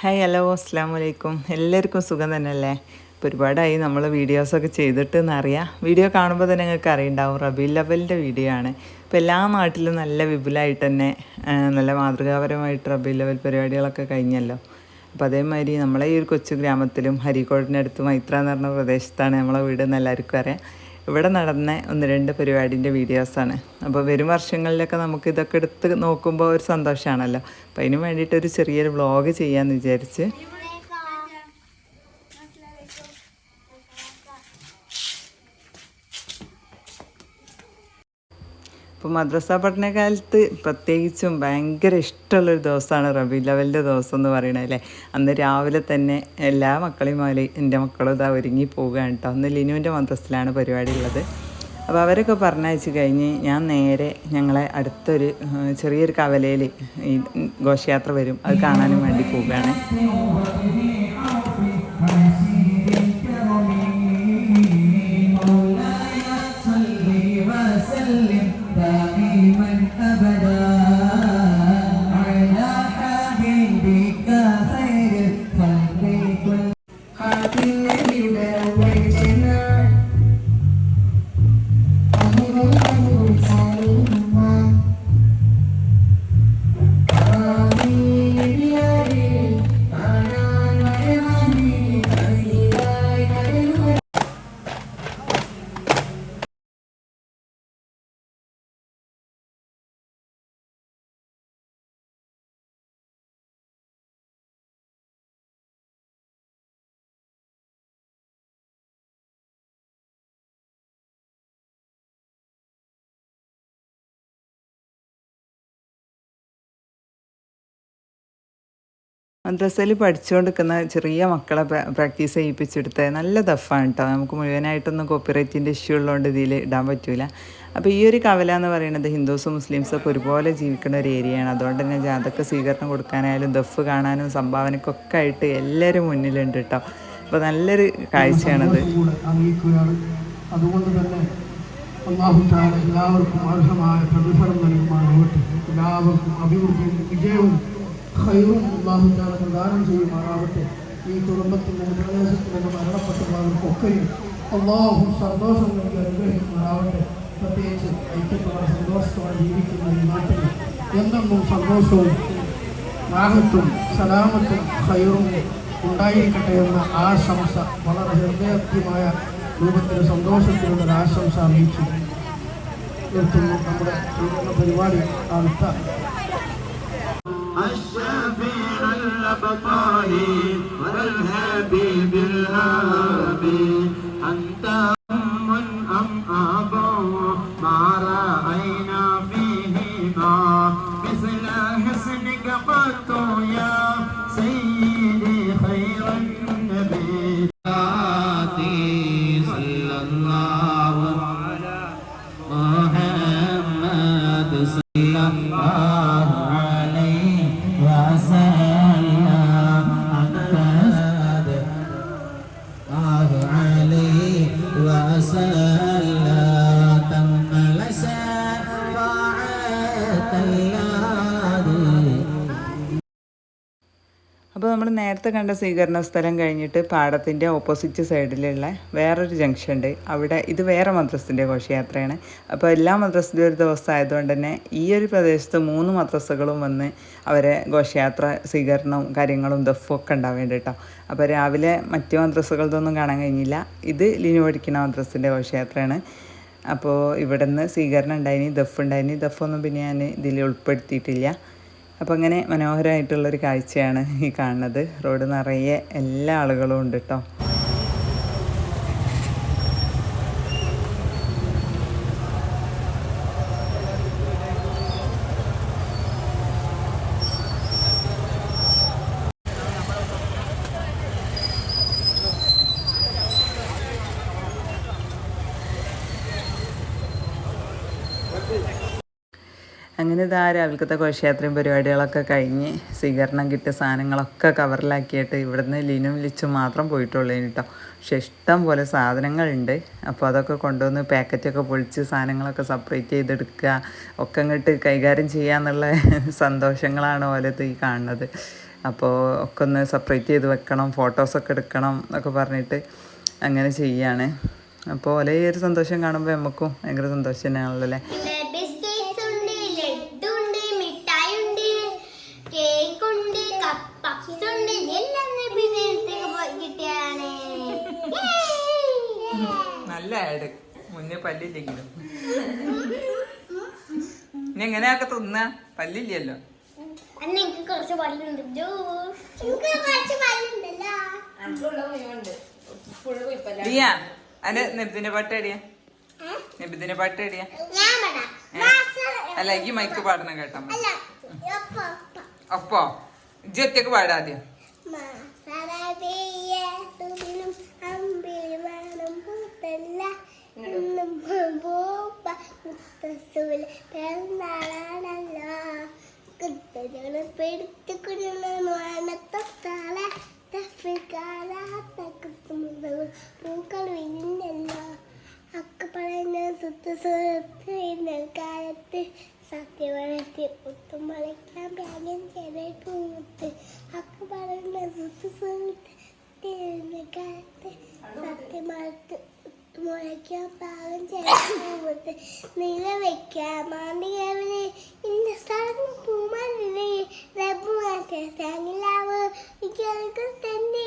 Hi hello അസ്സാം വലൈക്കും എല്ലാവർക്കും സുഖം തന്നെയല്ലേ? ഇപ്പോൾ ഒരുപാടായി നമ്മൾ വീഡിയോസൊക്കെ ചെയ്തിട്ട് എന്നറിയാം. വീഡിയോ കാണുമ്പോൾ തന്നെ നിങ്ങൾക്ക് അറിയുണ്ടാവും. റബി ലെവലിന്റെ വീഡിയോ ആണ്. ഇപ്പോൾ എല്ലാ നാട്ടിലും നല്ല വിപുലമായിട്ട് തന്നെ നല്ല മാതൃകാപരമായിട്ട് റബി ലെവൽ പരിപാടികളൊക്കെ കഴിഞ്ഞല്ലോ. അപ്പോൾ അതേമാതിരി നമ്മളെ ഈ ഒരു കൊച്ചു ഗ്രാമത്തിലും ഹരിക്കോടിനടുത്ത് മൈത്ര എന്ന് പറഞ്ഞ പ്രദേശത്താണ് നമ്മളെ വീട് എന്ന് എല്ലാവർക്കും അറിയാം. ഇവിടെ നടന്ന ഒന്ന് രണ്ട് പരിപാടിന്റെ വീഡിയോസാണ്. അപ്പോൾ വരും വർഷങ്ങളിലൊക്കെ നമുക്ക് ഇതൊക്കെ എടുത്ത് നോക്കുമ്പോൾ ഒരു സന്തോഷമാണല്ലോ. അപ്പോൾ അതിന് വേണ്ടിയിട്ട് ഒരു ചെറിയൊരു വ്ളോഗ് ചെയ്യാമെന്ന് വിചാരിച്ച് ഇപ്പോൾ മദ്രസ പഠനകാലത്ത് പ്രത്യേകിച്ചും ഭയങ്കര ഇഷ്ടമുള്ളൊരു ദിവസമാണ് റബി ലെവലിന്റെ ദിവസം എന്ന് പറയണത് അല്ലേ? അന്ന് രാവിലെ തന്നെ എല്ലാ മക്കളെയും പോലെ എന്റെ മക്കളും ഇതാ ഒരുങ്ങി പോവുകയാണ് കേട്ടോ. അന്ന് ലിനുവിന്റെ മദ്രസിലാണ് പരിപാടി ഉള്ളത്. അപ്പോൾ അവരൊക്കെ പറഞ്ഞയച്ച് കഴിഞ്ഞ് ഞാൻ നേരെ ഞങ്ങളെ അടുത്തൊരു ചെറിയൊരു കവലയിൽ ഈ ഘോഷയാത്ര വരും. അത് കാണാനും വേണ്ടി പോവുകയാണ്. Happy മദ്രസയിൽ പഠിച്ചുകൊണ്ടിരിക്കുന്ന ചെറിയ മക്കളെ പ്രാക്ടീസ് ചെയ്യിപ്പിച്ചെടുത്ത് നല്ല ദഫാണ് കേട്ടോ നമുക്ക് മുഴുവനായിട്ടൊന്നും കോപ്പിറൈറ്റിന്റെ ഇഷ്യൂ ഉള്ളതുകൊണ്ട് ഇതിൽ ഇടാൻ പറ്റൂല. അപ്പോൾ ഈ ഒരു കവല എന്ന് പറയുന്നത് ഹിന്ദുസും മുസ്ലിംസൊക്കെ ഒരുപോലെ ജീവിക്കുന്ന ഒരു ഏരിയയാണ് അതുകൊണ്ട് തന്നെ ജാതക സ്വീകരണം കൊടുക്കാനായാലും ദഫ് കാണാനും സംഭാവനക്കൊക്കെ ആയിട്ട് എല്ലാവരും മുന്നിലുണ്ട് കേട്ടോ അപ്പോൾ നല്ലൊരു കാഴ്ചയാണത്. എല്ലാവർക്കും അർഹമായ പ്രതിഫലം നൽകുമാറാവട്ടെ എല്ലാവർക്കും അഭിവൃദ്ധിയും വിജയവും ഖൈറും അള്ളാഹു താല പ്രദാനം ചെയ്യുമാറാവട്ടെ ഈ കുടുംബത്തിന്റെ പ്രദേശത്തിൽ നിന്ന് മരണപ്പെട്ടവർക്കൊക്കെയും അള്ളാഹു സന്തോഷം നൽകി അനുഗ്രഹിക്കുമാറാവട്ടെ പ്രത്യേകിച്ച് ഐക്യത്തോടെ സന്തോഷത്തോടെ ജീവിക്കുന്ന ഈ നാട്ടിൽ എന്നെന്നും സന്തോഷവും റാഹത്തും സലാമത്തും ഖൈറും ഉണ്ടായിരിക്കട്ടെ എന്ന ആശംസ വളരെ ഹൃദയത്യമായ രൂപത്തിൽ സന്തോഷത്തിലുള്ള ഒരു ആശംസ അറിയിച്ചു. നിർത്തുന്നു നമ്മുടെ സ്വീകരണ പരിപാടി. അടുത്ത الشفيع اللبقاني والهبيب الهابي أنت അപ്പോൾ നമ്മൾ നേരത്തെ കണ്ട സ്വീകരണ സ്ഥലം കഴിഞ്ഞിട്ട് പാടത്തിന്റെ ഓപ്പോസിറ്റ് സൈഡിലുള്ള വേറൊരു ജംഗ്ഷൻ ഉണ്ട്. അവിടെ ഇത് വേറെ മദ്രസിന്റെ ഘോഷയാത്രയാണ്. അപ്പോൾ എല്ലാ മദ്രസിലും ഒരു ദിവസം ആയതുകൊണ്ട് തന്നെ ഈ ഒരു പ്രദേശത്ത് മൂന്ന് മദ്രസകളും വന്ന് അവരെ ഘോഷയാത്ര സ്വീകരണവും കാര്യങ്ങളും ദഫും ഒക്കെ ഉണ്ടാവേണ്ട കേട്ടോ. അപ്പോൾ രാവിലെ മറ്റു മദ്രസകളതൊന്നും കാണാൻ കഴിഞ്ഞില്ല. ഇത് ലിനു പഠിക്കുന്ന മദ്രസിന്റെ ഘോഷയാത്രയാണ്. അപ്പോൾ ഇവിടെ നിന്ന് സ്വീകരണം ഉണ്ടായിനി ദഫ് ഉണ്ടായിനി. ദഫൊന്നും പിന്നെ ഞാൻ ഇതിൽ ഉൾപ്പെടുത്തിയിട്ടില്ല. അപ്പോൾ അങ്ങനെ മനോഹരമായിട്ടുള്ളൊരു കാഴ്ചയാണ് ഈ കാണുന്നത്. റോഡ് നിറയെ എല്ലാ ആളുകളും ഉണ്ട് കേട്ടോ അങ്ങനെ ഇതാ രാവിലത്തെ ഘോഷയാത്രയും പരിപാടികളൊക്കെ കഴിഞ്ഞ് സ്വീകരണം കിട്ടിയ സാധനങ്ങളൊക്കെ കവറിലാക്കിയിട്ട് ഇവിടുന്ന് ലിനും ലിച്ചും മാത്രം പോയിട്ടുള്ളൂ കേട്ടോ പക്ഷെ ഇഷ്ടം പോലെ സാധനങ്ങളുണ്ട്. അപ്പോൾ അതൊക്കെ കൊണ്ടുവന്ന് പാക്കറ്റൊക്കെ പൊളിച്ച് സാധനങ്ങളൊക്കെ സെപ്പറേറ്റ് ചെയ്തെടുക്കുക ഒക്കെ അങ്ങോട്ട് കൈകാര്യം ചെയ്യാന്നുള്ള സന്തോഷങ്ങളാണ് ഓലത്ത് ഈ കാണുന്നത്. അപ്പോൾ ഒക്കെ ഒന്ന് സെപ്പറേറ്റ് ചെയ്ത് വെക്കണം ഫോട്ടോസൊക്കെ എടുക്കണം എന്നൊക്കെ പറഞ്ഞിട്ട് അങ്ങനെ ചെയ്യാണ് അപ്പോൾ ഒരേ ഒരു സന്തോഷം കാണുമ്പോൾ നമുക്കും ഭയങ്കര സന്തോഷം തന്നെയാണല്ലോ അല്ലേ പിന്നെ ബിസ്ക്കറ്റ്സ് ഉണ്ട് ലഡു ഉണ്ട് മിഠായി ഉണ്ട് കേക്ക് ഉണ്ട് പപ്സ് ഉണ്ട് എല്ലാം നബിദിനത്തേക്ക് കിട്ടിയാണ് നല്ല ആഡ് മുന്നേ പല്ലില്ലെങ്കിലും. ഇനി എങ്ങനെയൊക്കെ തിന്ന? പല്ലില്ലല്ലോ. ലിയ അന്റെ നെബിദിന്റെ പാട്ട് എടിയാ നെബിദിന്റെ പാട്ട് എടിയാ അല്ല എനിക്ക് മൈക്ക് പാടണം കേട്ടോ. അല്ല അപ്പോ ഇജ്ജി ഒറ്റയ്ക്ക് പാടാദ്യം പൂക്കൾ വിരിഞ്ഞല്ലോ അക്ക പറയുന്ന സുത്ത് സുഹൃത്ത് കാലത്ത് സത്യവളത്തി ഒട്ടും വളയ്ക്കാൻ പാകം ചെറിയ പൂത്ത്. അക്ക പറയുന്ന സുത്ത് സുഹൃത്ത് കാലത്ത് സത്യമളത്ത് മുളയ്ക്കാൻ പാകം ചെയ്ത പൂത്ത്. നില വെക്കാൻ മാണ്ടികവിലെ ഇന്ന സ്ഥലം പൂമാലിനെ റബ്ബു തന്നെ